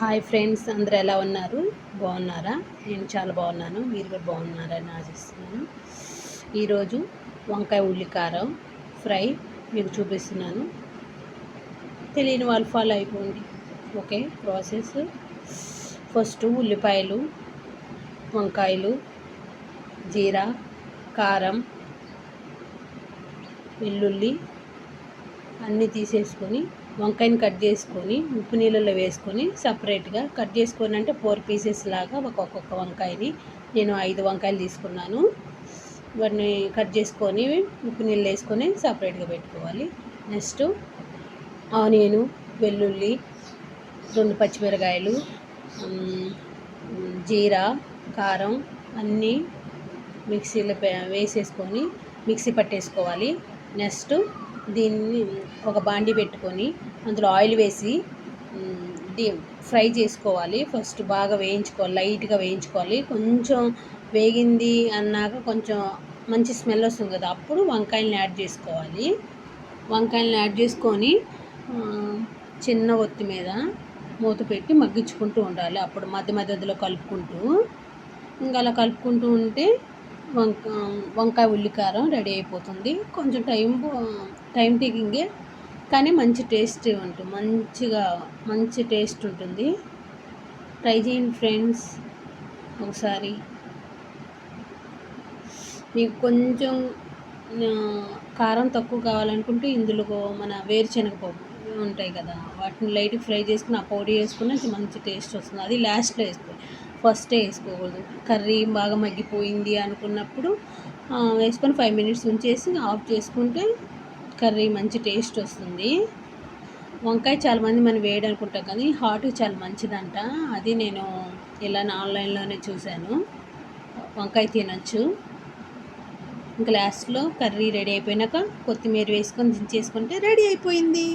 Hi friends అందరూ ఎలా ఉన్నారు? బాగున్నారా? నేను చాలా బాగున్నాను. మీరు కూడా బాగున్నారని ఆశిస్తున్నాను. ఈరోజు వంకాయ ఉల్లికారం ఫ్రై మీకు చూపిస్తున్నాను. తెలియని వాళ్ళు ఫాలో అయిపోండి. ఓకే? ప్రాసెస్. ఫస్ట్ ఉల్లిపాయలు వంకాయలు జీరా కారం వెల్లుల్లి అన్నీ తీసేసుకొని వంకాయని కట్ చేసుకొని ఉప్పు నీళ్ళలో వేసుకొని సపరేట్గా కట్ చేసుకొని అంటే ఫోర్ పీసెస్ లాగా ఒక్కొక్క వంకాయని నేను ఐదు వంకాయలు తీసుకున్నాను. వాటిని కట్ చేసుకొని ఉప్పు నీళ్ళు వేసుకొని సపరేట్గా పెట్టుకోవాలి. నెక్స్ట్ ఆనియను వెల్లుల్లి రెండు పచ్చిమిరకాయలు జీరా కారం అన్నీ మిక్సీలో వేసేసుకొని మిక్సీ పట్టేసుకోవాలి. నెక్స్ట్ దీన్ని ఒక బాండి పెట్టుకొని అందులో ఆయిల్ వేసి ఫ్రై చేసుకోవాలి. ఫస్ట్ బాగా వేయించుకోవాలి. లైట్గా వేయించుకోవాలి. కొంచెం వేగింది అన్నాక కొంచెం మంచి స్మెల్ వస్తుంది కదా అప్పుడు వంకాయలను యాడ్ చేసుకోవాలి. వంకాయలను యాడ్ చేసుకొని చిన్న ఒత్తి మీద మూత పెట్టి మగ్గించుకుంటూ ఉండాలి. అప్పుడు మధ్య మధ్యలో కలుపుకుంటూ. ఇంకా అలా కలుపుకుంటూ ఉంటే వంక వంకాయ ఉల్లికారం రెడీ అయిపోతుంది. కొంచెం టైం టైం టేకింగే కానీ మంచి టేస్ట్ ఉంటుంది మంచిగా మంచి టేస్ట్ ఉంటుంది. ట్రై చేయండి ఫ్రెండ్స్ ఒకసారి. మీకు కొంచెం కారం తక్కువ కావాలనుకుంటే ఇందులో మన వేరుశనగ పప్పు ఉంటాయి కదా వాటిని లైట్ ఫ్రై చేసుకుని ఆ పౌడర్ వేసుకుని మంచి టేస్ట్ వస్తుంది. అది లాస్ట్లో వేసుకోవాలి ఫస్టే వేసుకోకూడదు. కర్రీ బాగా మగ్గిపోయింది అనుకున్నప్పుడు వేసుకొని ఫైవ్ మినిట్స్ ఉంచేసి ఆఫ్ చేసుకుంటే కర్రీ మంచి టేస్ట్ వస్తుంది. వంకాయ చాలామంది మనం వేడి అనుకుంటాం కానీ హాట్ చాలా మంచిదంట. అది నేను ఇలా ఆన్లైన్లోనే చూశాను. వంకాయ తినచ్చు. ఇంకా లాస్ట్లో కర్రీ రెడీ అయిపోయినాక కొత్తిమీర వేసుకొని దించేసుకుంటే రెడీ అయిపోయింది.